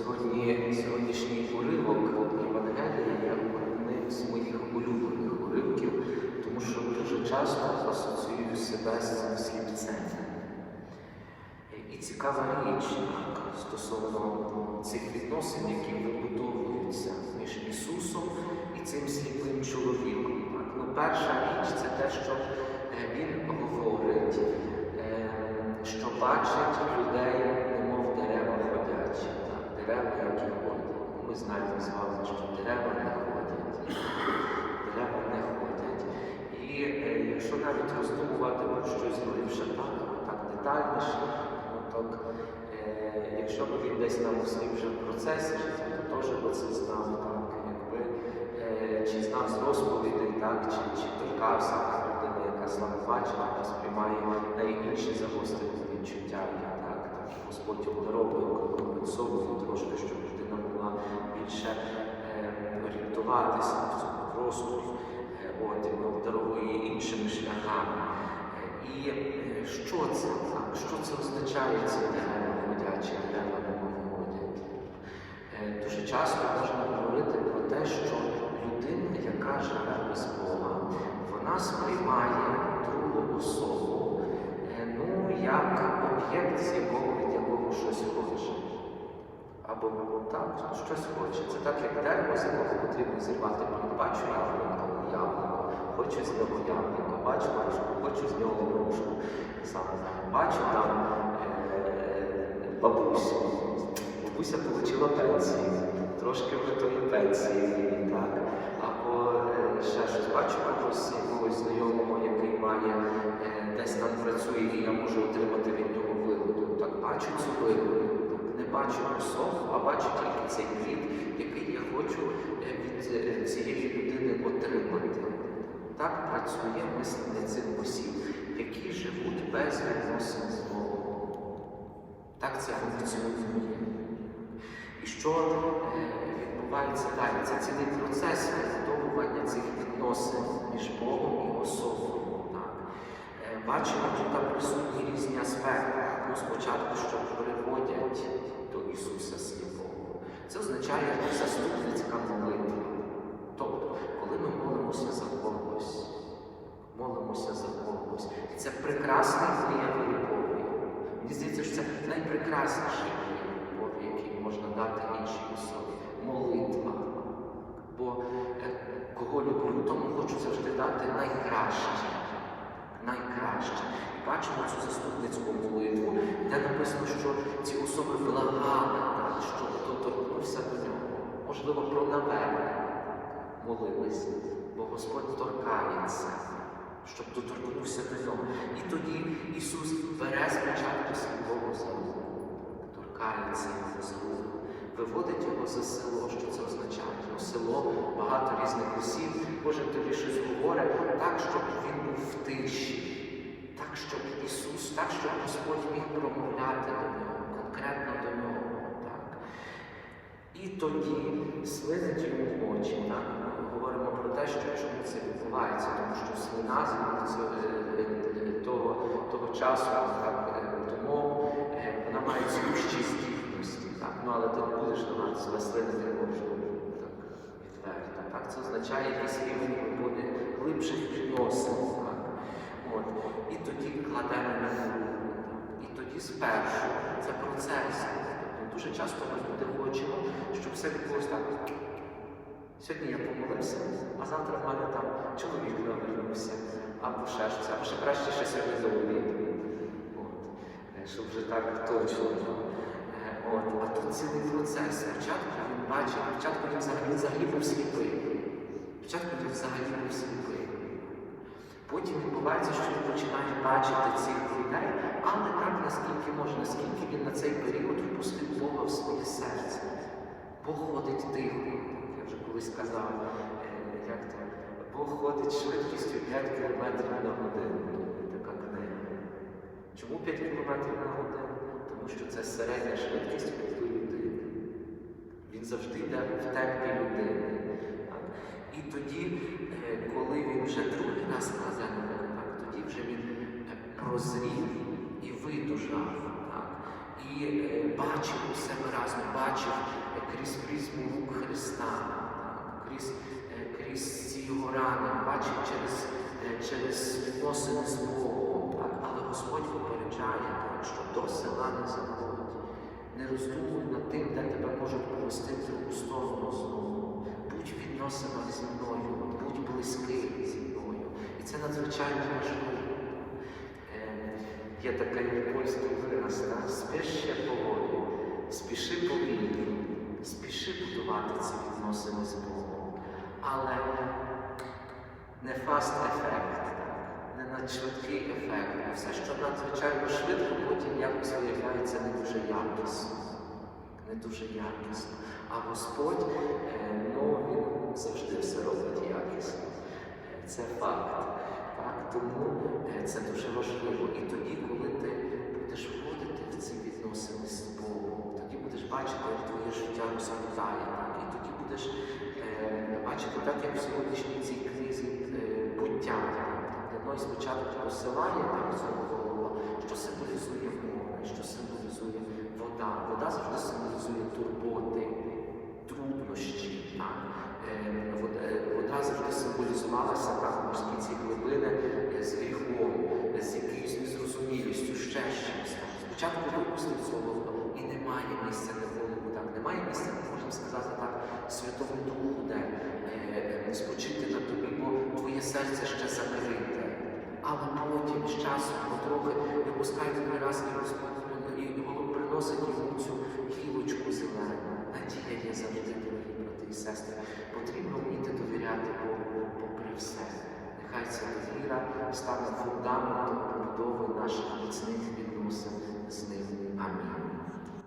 Сьогодні, сьогоднішній уривок Євангелія є одним з моїх улюблених уривків, тому що дуже часто асоціюю себе з цим сліпцем. І цікава річ стосовно цих відносин, які вибудовуються між Ісусом і цим сліпим чоловіком. Так. Ну, перша річ це те, що е, Він говорить, е, що бачить людей, немов дерева ходячі, так, дерева, які ходять. Ми знаємо з вами, що дерева не ходять. Дерева не ходять. І е, якщо навіть роздумувати про щось глибше, так, так детальніше, ну, так, е, якщо б він десь там у своїм вже процесі то теж би це знав, так, якби, е, чи знав з розповідей, так, чи, чи торкався людина, яка слабо бачить, яка сприймає найінші загострені відчуття, Господь обдаровує, компенсовує трошки, щоб людина могла більше е, орієнтуватися в цьому просторі, е, обдаровує іншими шляхами. Е, І е, що це? Так? Що це означає ці дерева ходячі, дерева не ходять? Е, Дуже часто можна говорити про те, що людина, яка живе без Бога, вона сприймає другу особу ну, як об'єкт, з якого від якого щось хоче. Або так, щось хоче. Це так, як дерево, з якого потрібно зірвати плід. Бачу яблуко, яблуко, хочу з нього яблуко, бачу грушку, хочу з нього грушку. Бачу там е, бабусю. Бабуся отримала пенсію, трошки вже тої пенсії, так. Ще щось бачу когось якогось знайомого, який має е, десь там працює, і я можу отримати від нього вигоду. Так, бачу цю вигоду. Не бачу особу, а бачу тільки цей плід, який я хочу е, від е, цієї людини отримати. Так працює мислення цих осіб, які живуть без відносин з Богом. Так це функціонує. І що відбувається далі? Це цілий процес вибудовування цих відносин між Богом і особою. Так. Е, Бачимо, тут там присутні різні аспекти. Ну, спочатку, що приводять до Ісуса сліпого. Це означає заступницька молитва. Тобто, коли ми молимося за когось, молимося за когось. І це прекрасний вияв любові. Мені здається, що це найпрекрасніший вияв любові, який можна дати іншій особі. Молитва. Бо е, кого люблю, тому хочу завжди дати найкраще. Найкраще. І бачимо цю заступницьку молитву, де написано, що ці особи благали, так, що хто торкнувся до нього. Можливо, про навернення молилися, бо Господь торкається, щоб доторкнувся до нього. І тоді Ісус бере спочатку свого за торкається його за руку, виводить його за село. Що це означає? Ну, село, багато різних осіб, кожен тобі щось говорить так, щоб він був в тиші, так, щоб Ісус, так, щоб Господь міг промовляти до нього, конкретно до нього. Так. І тоді слинить йому очі. Так? Ми говоримо про те, що чому це відбувається, тому що слина з е, е, того, того часу, так, е, тому вона має цілющі здібності. Ну, але ти не будеш давати себе слинити так, відверто. Так? Це означає якийсь рівень буде глибших відносин. От. І тоді кладемо на руку. І тоді спершу це процес. Тобто дуже часто ми люди хочемо, щоб все відбулося так. Сьогодні я помолився, а завтра в мене там чоловік навернувся, або ще щось, або ще краще ще сьогодні до. От. Е, Щоб вже так точно. От. А тут цілий процес. Спочатку він бачив, спочатку він взагалі, взагалі був сліпий. Спочатку він взагалі був сліпий. Потім відбувається, що він починає бачити цих людей, але так, наскільки може, наскільки він на цей період впустив Бога в своє серце. Бог ходить тихо, я вже колись казав, е, як то, Бог ходить швидкістю 5 км на годину. Така книга. Чому 5 км на годину? Тому що це середня швидкість ходу людини. Він завжди йде в темпі людини. Так? І тоді, е, коли він вже другий раз на так, тоді вже він е, прозрів і видужав. Так? І е, бачив усе виразно, бачив крізь призму Христа, крізь, е, крізь ці його рани, бачив через, е, через відносини з Богом. Так, але Господь попереджає, так, що до села не заходь. Не роздумуй над тим, де тебе можуть повести другу сторону знову. Будь відносинах зі мною, будь близький зі мною. І це надзвичайно важливо. Е, Є такий польський вираз, так? спішще поволі, спіши повільно, спіши будувати ці відносини з Богом. Але не фаст ефект, так? не надшвидкий ефект, а все, що надзвичайно швидко, потім якось виявляється не дуже якісно. Не дуже якісно. А Господь, е, ну, він завжди все робить якісно. Е, Це факт. Так? Тому е, це дуже важливо. І тоді, коли ти будеш входити в ці відносини з Богом, тоді будеш бачити, як твоє життя розквітає. Так? І тоді будеш е, бачити так, як в сьогоднішній цій е, буття. Де Ной спочатку посилає так, цього голова, що символізує море, що символізує вода. Вода завжди символізує турботи, труднощі. Так? Е, вода, е, завжди символізувалася так, морські ці глибини е, з гріхом, з якоюсь незрозумілістю, ще чимось. Спочатку випустив цього і немає місця неволику, так, немає місця, можна сказати так, Святому Духу, де е, спочити на тобі, бо твоє серце ще закрите. Але потім з часом потрохи випускає той раз і Господь і Бог приносить йому цю гілочку зелену. Надія є завжди, дорогі брати і сестри. Потрібно вміти довіряти Богу попри все. Нехай ця довіра стане фундаментом побудови наших міцних відносин з ним. Амінь.